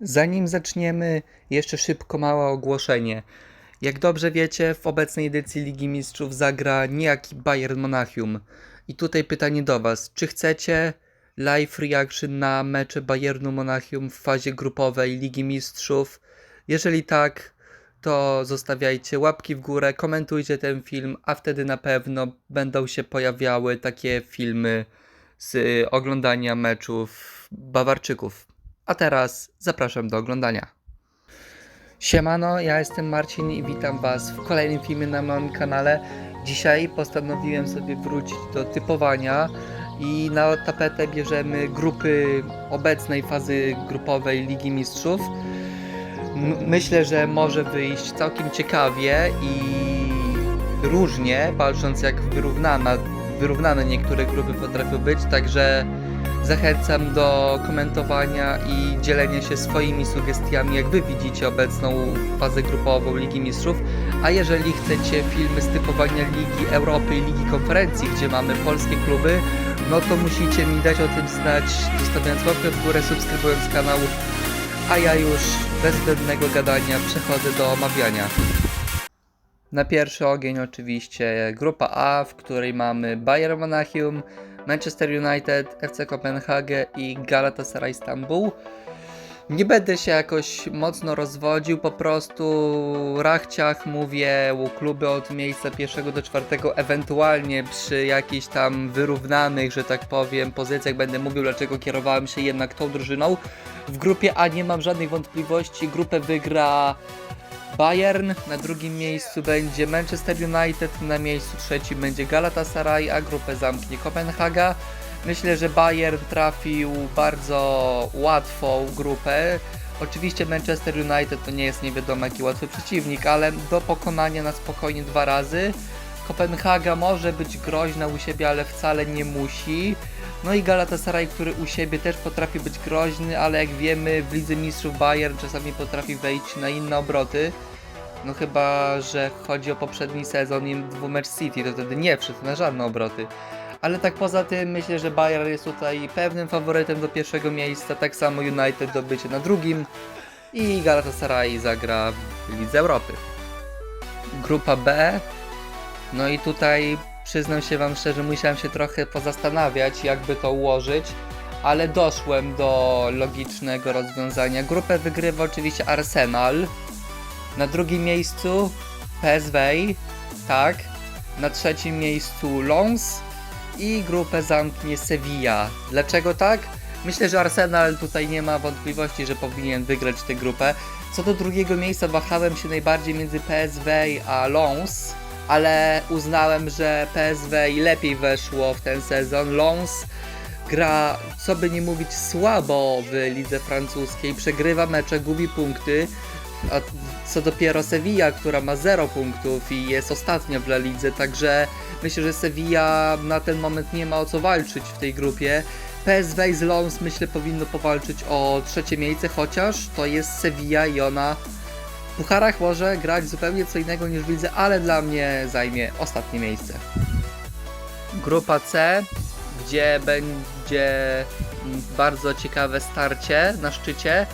Zanim zaczniemy, jeszcze szybko małe ogłoszenie. Jak dobrze wiecie, w obecnej edycji Ligi Mistrzów zagra niejaki Bayern Monachium. I tutaj pytanie do Was. Czy chcecie live reaction na mecze Bayernu Monachium w fazie grupowej Ligi Mistrzów? Jeżeli tak, to zostawiajcie łapki w górę, komentujcie ten film, a wtedy na pewno będą się pojawiały takie filmy z oglądania meczów Bawarczyków. A teraz zapraszam do oglądania. Siemano, ja jestem Marcin i witam Was w kolejnym filmie na moim kanale. Dzisiaj postanowiłem sobie wrócić do typowania i na tapetę bierzemy grupy obecnej fazy grupowej Ligi Mistrzów. Myślę, że może wyjść całkiem ciekawie i różnie, patrząc jak wyrównana, wyrównane niektóre grupy potrafią być, także zachęcam do komentowania i dzielenia się swoimi sugestiami, jak wy widzicie obecną fazę grupową Ligi Mistrzów. A jeżeli chcecie filmy z typowania Ligi Europy i Ligi Konferencji, gdzie mamy polskie kluby, no to musicie mi dać o tym znać, zostawiając łapkę w górę, subskrybując kanał, a ja już bez zbędnego gadania przechodzę do omawiania. Na pierwszy ogień oczywiście grupa A, w której mamy Bayern Monachium, Manchester United, FC Kopenhagę i Galatasaray Istanbul. Nie będę się jakoś mocno rozwodził, po prostu rachciach mówię kluby od miejsca pierwszego do czwartego, ewentualnie przy jakichś tam wyrównanych, że tak powiem, pozycjach będę mówił, dlaczego kierowałem się jednak tą drużyną. W grupie A nie mam żadnych wątpliwości, grupę wygra Bayern, na drugim miejscu będzie Manchester United, na miejscu trzecim będzie Galatasaray, a grupę zamknie Kopenhaga. Myślę, że Bayern trafił bardzo łatwą grupę. Oczywiście Manchester United to nie jest nie wiadomo jaki łatwy przeciwnik, ale do pokonania na spokojnie dwa razy. Kopenhaga może być groźna u siebie, ale wcale nie musi. No i Galatasaray, który u siebie też potrafi być groźny, ale jak wiemy w Lidze Mistrzów Bayern czasami potrafi wejść na inne obroty. No chyba, że chodzi o poprzedni sezon i dwumecz City, to wtedy nie wszedł na żadne obroty. Ale tak poza tym myślę, że Bayern jest tutaj pewnym faworytem do pierwszego miejsca, tak samo United do bycia na drugim i Galatasaray zagra w Lidze Europy. Grupa B, no i tutaj przyznam się Wam szczerze, musiałem się trochę pozastanawiać, jakby to ułożyć, ale doszłem do logicznego rozwiązania. Grupę wygrywa oczywiście Arsenal, na drugim miejscu PSV, tak, na trzecim miejscu Lons i grupę zamknie Sevilla. Dlaczego tak? Myślę, że Arsenal tutaj nie ma wątpliwości, że powinien wygrać tę grupę. Co do drugiego miejsca wahałem się najbardziej między PSV a Lons, ale uznałem, że PSV lepiej weszło w ten sezon. Lons gra, co by nie mówić, słabo w lidze francuskiej, przegrywa mecze, gubi punkty, a co dopiero Sevilla, która ma 0 punktów i jest ostatnia w La Lidze, także myślę, że Sevilla na ten moment nie ma o co walczyć w tej grupie. PSV z Lons myślę powinno powalczyć o trzecie miejsce, chociaż to jest Sevilla i ona pucharach może grać zupełnie co innego niż w lidze, ale dla mnie zajmie ostatnie miejsce. Grupa C, gdzie będzie bardzo ciekawe starcie na szczycie.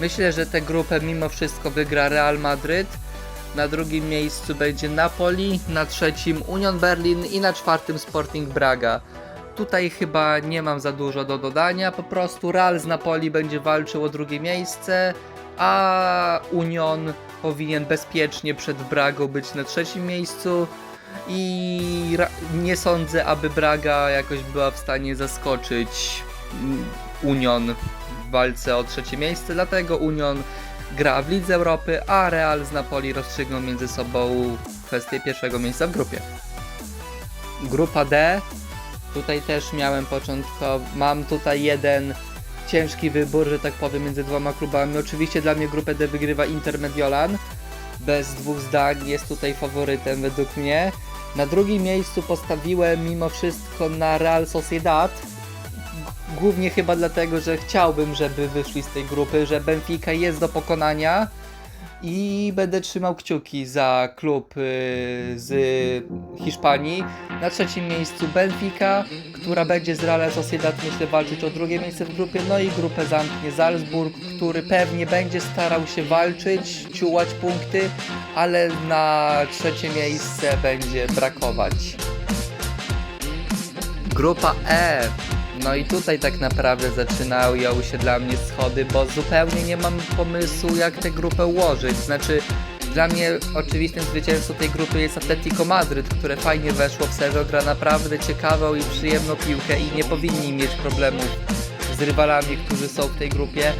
Myślę, że tę grupę mimo wszystko wygra Real Madryt. Na drugim miejscu będzie Napoli, na trzecim Union Berlin i na czwartym Sporting Braga. Tutaj chyba nie mam za dużo do dodania, po prostu Real z Napoli będzie walczył o drugie miejsce, a Union powinien bezpiecznie przed Bragą być na trzecim miejscu i nie sądzę, aby Braga jakoś była w stanie zaskoczyć mm, Union w walce o trzecie miejsce, dlatego Union gra w Lidze Europy, a Real z Napoli rozstrzygną między sobą kwestię pierwszego miejsca w grupie. Grupa D. Tutaj też miałem początkowo, mam tutaj jeden ciężki wybór, że tak powiem, między dwoma klubami. Oczywiście dla mnie grupę D wygrywa Inter Mediolan. Bez dwóch zdań jest tutaj faworytem według mnie. Na drugim miejscu postawiłem mimo wszystko na Real Sociedad. Głównie chyba dlatego, że chciałbym, żeby wyszli z tej grupy, że Benfica jest do pokonania. i będę trzymał kciuki za klub y, z Hiszpanii. Na trzecim miejscu Benfica, która będzie z Real Sociedad myślę walczyć o drugie miejsce w grupie, no i grupę zamknie Salzburg, który pewnie będzie starał się walczyć, ciułać punkty, ale na trzecie miejsce będzie brakować. Grupa E. No i tutaj tak naprawdę zaczynają się dla mnie schody, bo zupełnie nie mam pomysłu jak tę grupę ułożyć. Znaczy, dla mnie oczywistym zwycięzcą tej grupy jest Atletico Madryt, które fajnie weszło w sezon, gra naprawdę ciekawą i przyjemną piłkę i nie powinni mieć problemów z rywalami, którzy są w tej grupie.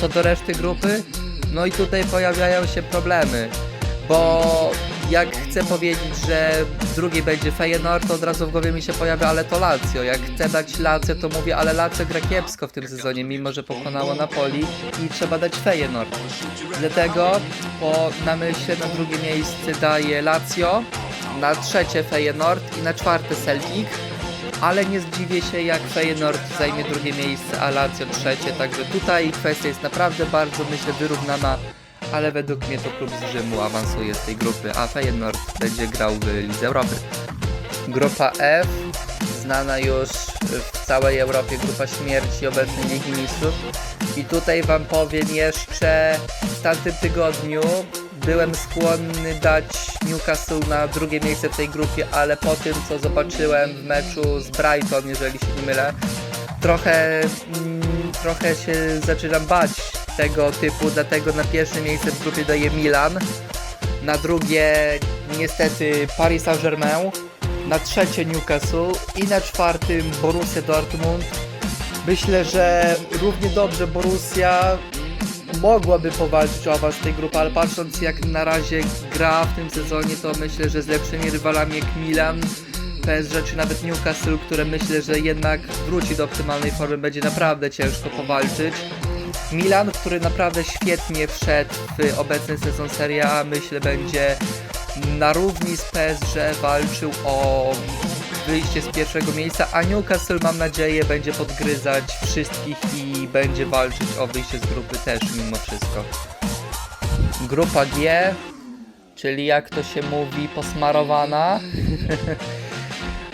Co do reszty grupy, no i tutaj pojawiają się problemy, bo jak chcę powiedzieć, że w drugiej będzie Feyenoord, to od razu w głowie mi się pojawia, ale to Lazio. Jak chcę dać Lazio, to mówię, ale Lazio gra kiepsko w tym sezonie, mimo że pokonało Napoli i trzeba dać Feyenoord. Dlatego po namyśle na drugie miejsce daję Lazio, na trzecie Feyenoord i na czwarte Celtic. Ale nie zdziwię się, jak Feyenoord zajmie drugie miejsce, a Lazio trzecie, także tutaj kwestia jest naprawdę bardzo, myślę, wyrównana ale według mnie to klub z Rzymu awansuje z tej grupy, a Feyenoord będzie grał w Lidze Europy. Grupa F, znana już w całej Europie grupa śmierci obecnej Ligi Mistrzów. I tutaj Wam powiem jeszcze, w tamtym tygodniu byłem skłonny dać Newcastle na drugie miejsce w tej grupie, ale po tym co zobaczyłem w meczu z Brighton, jeżeli się nie mylę, trochę, mm, trochę się zaczynam bać tego typu, dlatego na pierwsze miejsce w grupie daję Milan, na drugie niestety Paris Saint-Germain, na trzecie Newcastle i na czwartym Borussia Dortmund. Myślę, że równie dobrze Borussia mogłaby powalczyć o awans tej grupy, ale patrząc jak na razie gra w tym sezonie, to myślę, że z lepszymi rywalami jak Milan, PSG czy nawet Newcastle, które myślę, że jednak wróci do optymalnej formy, będzie naprawdę ciężko powalczyć. Milan, który naprawdę świetnie wszedł w obecny sezon Serie A, myślę będzie na równi z PSG walczył o wyjście z pierwszego miejsca, a Newcastle mam nadzieję będzie podgryzać wszystkich i będzie walczyć o wyjście z grupy też mimo wszystko. Grupa G, czyli jak to się mówi, posmarowana.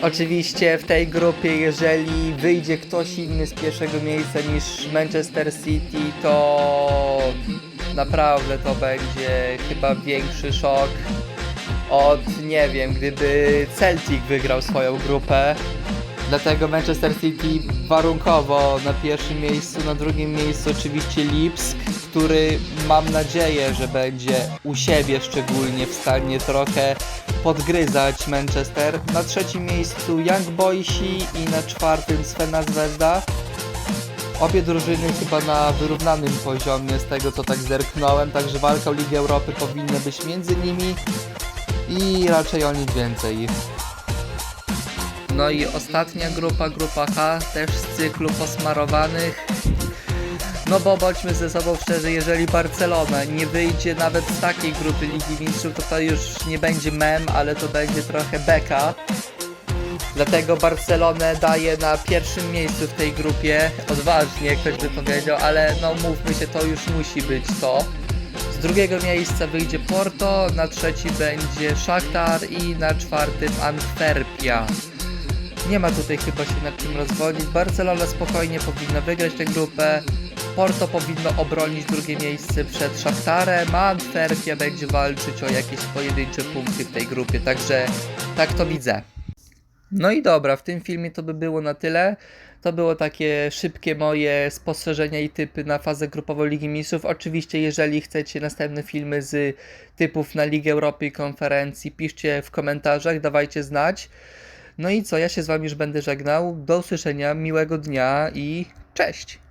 Oczywiście w tej grupie, jeżeli wyjdzie ktoś inny z pierwszego miejsca niż Manchester City, to naprawdę to będzie chyba większy szok od, nie wiem, gdyby Celtic wygrał swoją grupę. Dlatego Manchester City warunkowo na pierwszym miejscu, na drugim miejscu oczywiście Lipsk, który mam nadzieję, że będzie u siebie szczególnie w stanie trochę podgryzać Manchester. Na trzecim miejscu Young Boysi i na czwartym Svena Zvezda. Obie drużyny chyba na wyrównanym poziomie z tego co tak zerknąłem, także walka o Ligę Europy powinna być między nimi i raczej o nic więcej. No i ostatnia grupa, grupa H, też z cyklu posmarowanych. No bo bądźmy ze sobą szczerzy, jeżeli Barcelona nie wyjdzie nawet z takiej grupy Ligi Mistrzów, to to już nie będzie mem, ale to będzie trochę beka. Dlatego Barcelonę daje na pierwszym miejscu w tej grupie. Odważnie ktoś by powiedział, ale no mówmy się, to już musi być to. Z drugiego miejsca wyjdzie Porto, na trzeci będzie Shakhtar i na czwartym Antwerpia. Nie ma tutaj chyba się nad czym rozwodzić. Barcelona spokojnie powinna wygrać tę grupę. Porto powinno obronić drugie miejsce przed Szachtarem, a Antwerpia będzie walczyć o jakieś pojedyncze punkty w tej grupie, także tak to widzę. No i dobra, w tym filmie to by było na tyle. To było takie szybkie moje spostrzeżenia i typy na fazę grupową Ligi Mistrzów. Oczywiście, jeżeli chcecie następne filmy z typów na Ligę Europy i konferencji, piszcie w komentarzach, dawajcie znać. No i co, ja się z Wami już będę żegnał. Do usłyszenia, miłego dnia i cześć!